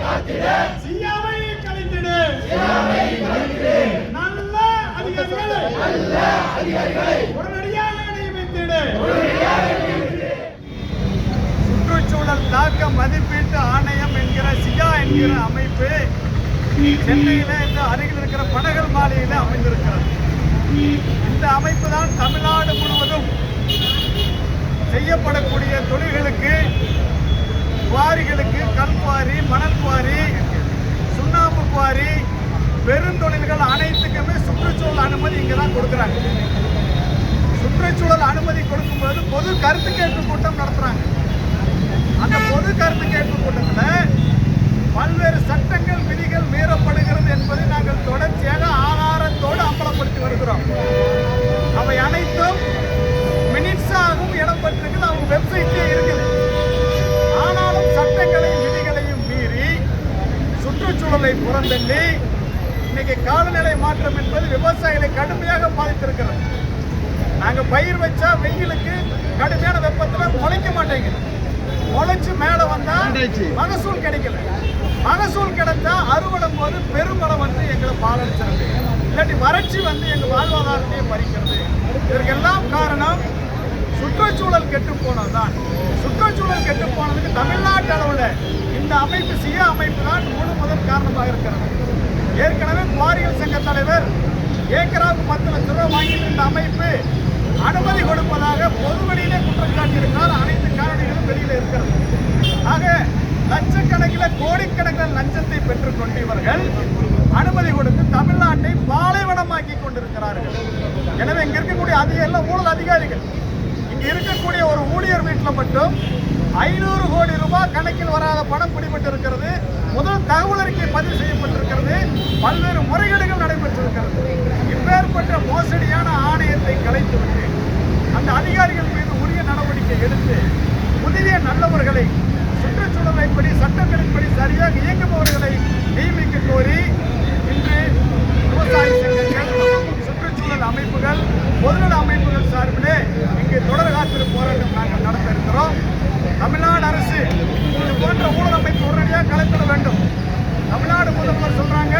காத்திட சியாவை கலைத்திடு சியாவை கலைத்திடு நல்ல அதிகாரிகளை நல்ல அதிகாரிகளை உடனடியாக நியமித்திடு சுற்றுச்சூழல் தாக்க மதிப்பீட்டு ஆணையம் என்கிற சியா என்கிற அமைப்பு சென்னையில இந்த அருகில் இருக்கிற படகல் மாலையில அமைந்திருக்கிறது. இந்த அமைப்பு தான் தமிழ்நாடு முழுவதும் செய்யப்படக்கூடிய தொழில்களுக்கு குவாரிகளுக்கு கல் குவாரி மணல் குவாரி சுண்ணாம்பு குவாரி பெருந்தொழில்கள் அனைத்துக்குமே சுற்றுச்சூழல் அனுமதி இங்கே தான் கொடுக்குறாங்க. சுற்றுச்சூழல் அனுமதி கொடுக்கும்போது பொது கருத்து கேட்பு கூட்டம் நடத்துகிறாங்க அந்த பொது கருத்து கேட்பு கூட்டத்தில் பல்வேறு சட்டங்கள் விதி புறந்தள்ளி இன்னைக்கு காலநிலை மாற்றம் என்பது விவசாயிகளை கடுமையாக பாதித்திருக்கிறது. நாங்க பயிர் வச்சா வெயிலுக்கு கடுமையான வெப்பத்துல முளைக்க மாட்டேங்குது. முளைச்சு மேல வந்தா மகசூல் கிடைக்கல. மகசூல் கிடைத்தா அறுவடும் போது பெருமழை வந்து எங்களை பாலடிச்சிருது. இல்லாட்டி வறட்சி வந்து எங்க வாழ்வாதாரத்தையே பறிக்கிறது. இதற்கெல்லாம் காரணம் சுற்றுச்சூழல் கெட்டு போனதுதான். சுற்றுச்சூழல் கெட்டு போனதுக்கு தமிழ்நாட்டு அளவில் இந்த அமைப்பு சுய அமைப்பு தான் முழு முதல் காரணமாக இருக்கிறது. ஏற்கனவே குவாரிகள் சங்க தலைவர் ஏக்கராவுக்கு பத்து லட்சம் ரூபாய் வாங்கிட்டு இருந்த அமைப்பு அனுமதி கொடுப்பதாக பொதுவெளியிலே குற்றம் சாட்டியிருக்கிறார். அனைத்து காரணிகளும் வெளியில் இருக்கிறது. ஆக லட்சக்கணக்கில் கோடிக்கணக்கில் லஞ்சத்தை பெற்றுக்கொண்டு இவர்கள் அனுமதி கொடுத்து தமிழ்நாட்டை பாலைவனமாக்கி கொண்டிருக்கிறார்கள். எனவே இங்க இருக்கக்கூடிய அதிக எல்லாம் ஊழல் அதிகாரிகள். இருக்கக்கூடிய ஒரு ஊழியர் வீட்டில் மட்டும் ஐநூறு கோடி ரூபாய் கணக்கில் வராத பணம் பிடிபட்டு இருக்கிறது முதல் தகவல் அறிக்கை பதிவு செய்யப்பட்டிருக்கிறது. பல்வேறு முறைகேடுகள் நடைபெற்றிருக்கிறது. இப்பேற்பட்ட மோசடியான ஆணையத்தை கலைத்துவிட்டு அந்த அதிகாரிகள் மீது உரிய நடவடிக்கை எடுத்து புதிய நல்லவர்களை சுற்றுச்சூழலைப்படி சட்டங்களின்படி சரியாக இயங்குபவர்களை நியமிக்க கோரி இன்று விவசாய சங்கங்கள் சுற்றுச்சூழல் அமைப்புகள் பொதுநல அமைப்புகள் சார்பிலே இங்கு தொடர் காத்திருப்பு போராட்டம் நாங்கள் நடத்த இருக்கிறோம் தமிழ்நாடு அரசு இது போன்ற ஊழல் அமைப்பு உடனடியாக கலைத்திட வேண்டும் தமிழ்நாடு முதல்வர் சொல்றாங்க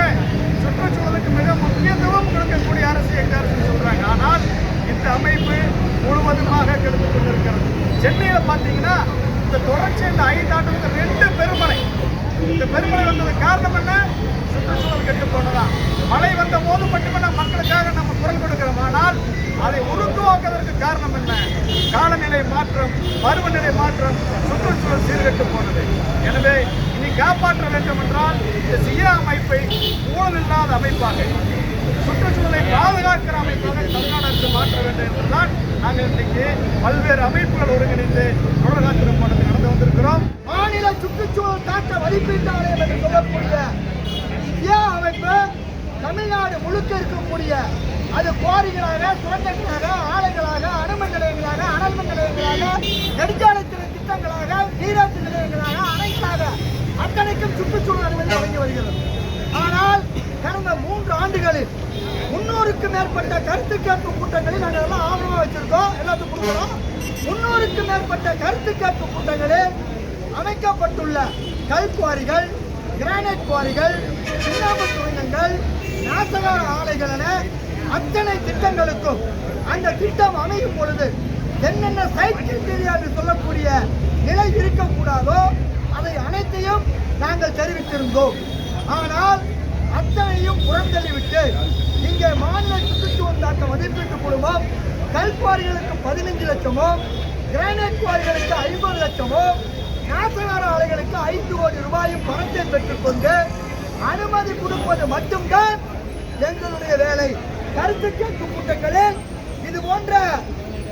சுற்றுச்சூழலுக்கு மிக முக்கியத்துவம் கொடுக்கக்கூடிய அரசு எங்க அரசு சொல்றாங்க ஆனால் இந்த அமைப்பு முழுவதுமாக கெடுத்து கொண்டிருக்கிறது. சென்னையில பாத்தீங்கன்னா இந்த தொடர்ச்சி இந்த ஐந்து ரெண்டு பெருமலை. இந்த பெருமலை வந்தது காரணம் என்ன? சுற்றுச்சூழல் கெட்டு போனதான் மழை வந்த போது மட்டுமே நம்ம மக்களுக்காக நம்ம குரல் கொடுக்கிறோம். ஆனால் அதை உருத்துவாக்குவதற்கு காரணம் என்ன? காலநிலை மாற்றம் பருவநிலை மாற்றம் சுற்றுச்சூழல் சீர்கெட்டு போனது. எனவே இனி காப்பாற்ற வேண்டும் என்றால் இந்த சியா அமைப்பை ஊழல் இல்லாத அமைப்பாக சுற்றுச்சூழலை பாதுகாப்பு அமைப்பாக தமிழ்நாடு அரசு மாற்ற வேண்டும் என்றுதான் நாங்கள் இன்றைக்கு பல்வேறு அமைப்புகள் ஒருங்கிணைந்து தொடர் நடந்து வந்திருக்கிறோம். மாநில சுற்றுச்சூழல் தாக்க மதிப்பீட்டு ஆணையம் என்று சொல்லக்கூடிய இந்தியா அமைப்பு தமிழ்நாடு முழுக்க இருக்கக்கூடிய அது குவாரிகளாக சுரங்கங்களாக ஆலைகளாக அணுமண் நிலையங்களாக அனல்மண் நிலையங்களாக நெடுஞ்சாலைத்துறை திட்டங்களாக நீராட்சி நிலையங்களாக அணைகளாக அத்தனைக்கும் சுற்றுச்சூழல் அனுமதி வழங்கி வருகிறது. ஆனால் கடந்த மூன்று ஆண்டுகளில் முன்னூறுக்கு மேற்பட்ட கருத்து கேட்பு கூட்டங்களில் நாங்கள் எல்லாம் ஆவணமாக வச்சிருக்கோம். எல்லாத்துக்கும் கொடுக்குறோம். முன்னூறுக்கு மேற்பட்ட கருத்து கேட்பு கூட்டங்களில் அமைக்கப்பட்டுள்ள கல் குவாரிகள் கிரானைட் குவாரிகள் சுண்ணாம்பு சுரங்கங்கள் நாசக ஆலைகள் என அத்தனை திட்டங்களுக்கும் அந்த திட்டம் அமையும் பொழுது என்னென்ன சைக்கிள் கிரிட்டீரியா என்று சொல்லக்கூடிய நிலை இருக்கக்கூடாதோ அதை அனைத்தையும் நாங்கள் தெரிவித்திருந்தோம். ஆனால் அத்தனையும் புறந்தள்ளிவிட்டு இங்கே மாநில சுற்றுச்சூழல் தாக்க மதிப்பீட்டு குழுமம் கல்குவாரிகளுக்கு பதினைஞ்சு லட்சமோ கிரானைட் குவாரிகளுக்கு ஐம்பது லட்சமோ நாசகார ஆலைகளுக்கு ஐந்து கோடி ரூபாயும் பணத்தை பெற்றுக்கொண்டு அனுமதி கொடுப்பது மட்டும்தான் எங்களுடைய வேலை. கருத்து கேட்பு கூட்டங்களில் இது போன்ற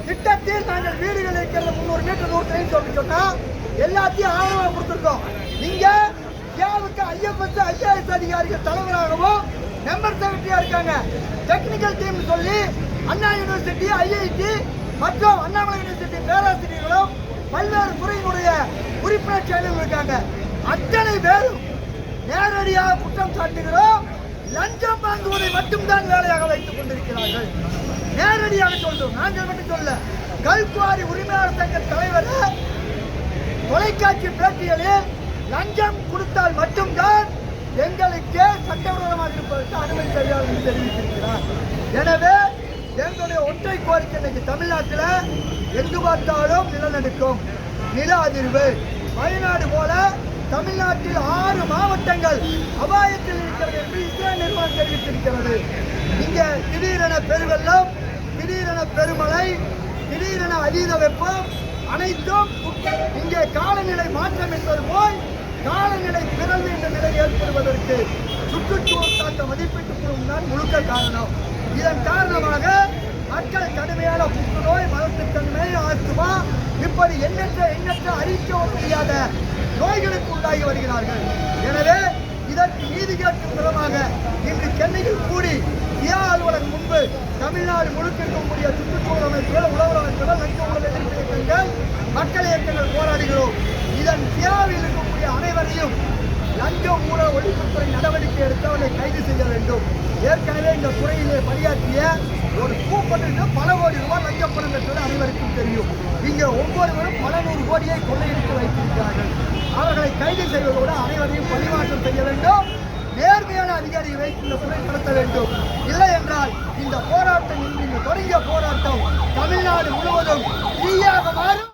திட்டத்தில் நாங்கள் வீடுகள் இருக்கிறது முந்நூறு மீட்டர் நூறு சொல்லி சொன்னால் எல்லாத்தையும் ஆதரவாக கொடுத்துருக்கோம். நீங்க இந்தியாவுக்கு ஐஎஃப்எஸ் ஐஏஎஸ் அதிகாரிகள் தலைவராகவும் மெம்பர் செக்ரட்டரியா இருக்காங்க. டெக்னிக்கல் டீம் சொல்லி அண்ணா யூனிவர்சிட்டி ஐஐடி மற்றும் அண்ணாமலை யூனிவர்சிட்டி பேராசிரியர்களும் பல்வேறு துறையினுடைய உறுப்பினர் செயலும் இருக்காங்க. அத்தனை பேரும் நேரடியாக குற்றம் சாட்டுகிறோம். லஞ்சம் வாங்குவதை மட்டும்தான் வேலையாக வைத்துக் கொண்டிருக்கிறார்கள். நேரடியாக சொல்றோம். நாங்கள் மட்டும் சொல்ல கல்குவாரி உரிமையாளர் சங்க தலைவர் தொலைக்காட்சி பேட்டிகளில் லஞ்சம் கொடுத்தால் மட்டும்தான் எங்களுக்கே சட்டவிரோதமாக இருப்பதற்கு அனுமதி தருவார் என்று தெரிவித்திருக்கிறார் எனவே எங்களுடைய ஒற்றை கோரிக்கை இன்னைக்கு தமிழ்நாட்டில் எங்கு பார்த்தாலும் நிலநடுக்கம் நில அதிர்வு. வயநாடு போல தமிழ்நாட்டில் ஆறு மாவட்டங்கள் அபாயத்தில் இருக்கிறது என்று இஸ்ரேல் நிர்வாகம் தெரிவித்திருக்கிறது. இங்கே திடீரென பெருவெள்ளம் திடீரென பெருமழை திடீரென அதீத வெப்பம் அனைத்தும் இங்கே காலநிலை மாற்றம் என்பது போல் காலநிலை பிறந்து என்ற நிலை ஏற்படுவதற்கு சுற்றுச்சூழல் தாக்க மதிப்பீட்டு குழு தான் முழுக்க காரணம். இதன் காரணமாக மக்கள் கடுமையான புற்றுநோய் மலட்டுத்தன்மை ஆத்துமா இப்படி எண்ணற்ற எண்ணற்ற அறிவிக்க முடியாத நோய்களுக்கு உண்டாகி வருகிறார்கள். எனவே இதற்கு நீதி கேட்கும் விதமாக இன்று சென்னையில் கூடி தியா அலுவலகம் முன்பு தமிழ்நாடு முழுக்க இருக்கக்கூடிய சுற்றுச்சூழல் அமைப்புகள் உழவர் அமைப்புகள் லஞ்ச ஊழல் எதிர்ப்பு இயக்கங்கள் மக்கள் இயக்கங்கள் போராடுகிறோம். இதன் தியாவில் அதிகாரியும் லஞ்ச ஊழக ஒழிப்புத்துறை நடவடிக்கை எடுத்து அவனை கைது செய்ய வேண்டும். ஏற்கனவே இந்த துறையிலே பணியாற்றிய ஒரு கூப்பட்டு பல கோடி ரூபாய் லஞ்சம் பணம் பெற்றது அனைவருக்கும் தெரியும். இங்கே ஒவ்வொருவரும் பல நூறு கோடியை கொள்ளையடித்து வைத்திருக்கிறார்கள். அவர்களை கைது செய்வதோடு அனைவரையும் பணிமாற்றம் செய்ய வேண்டும். நேர்மையான அதிகாரி வைத்து இந்த துறை நடத்த வேண்டும். இல்லை என்றால் இந்த போராட்டம் இன்று தொடங்கிய போராட்டம் தமிழ்நாடு முழுவதும் தீயாக மாறும்.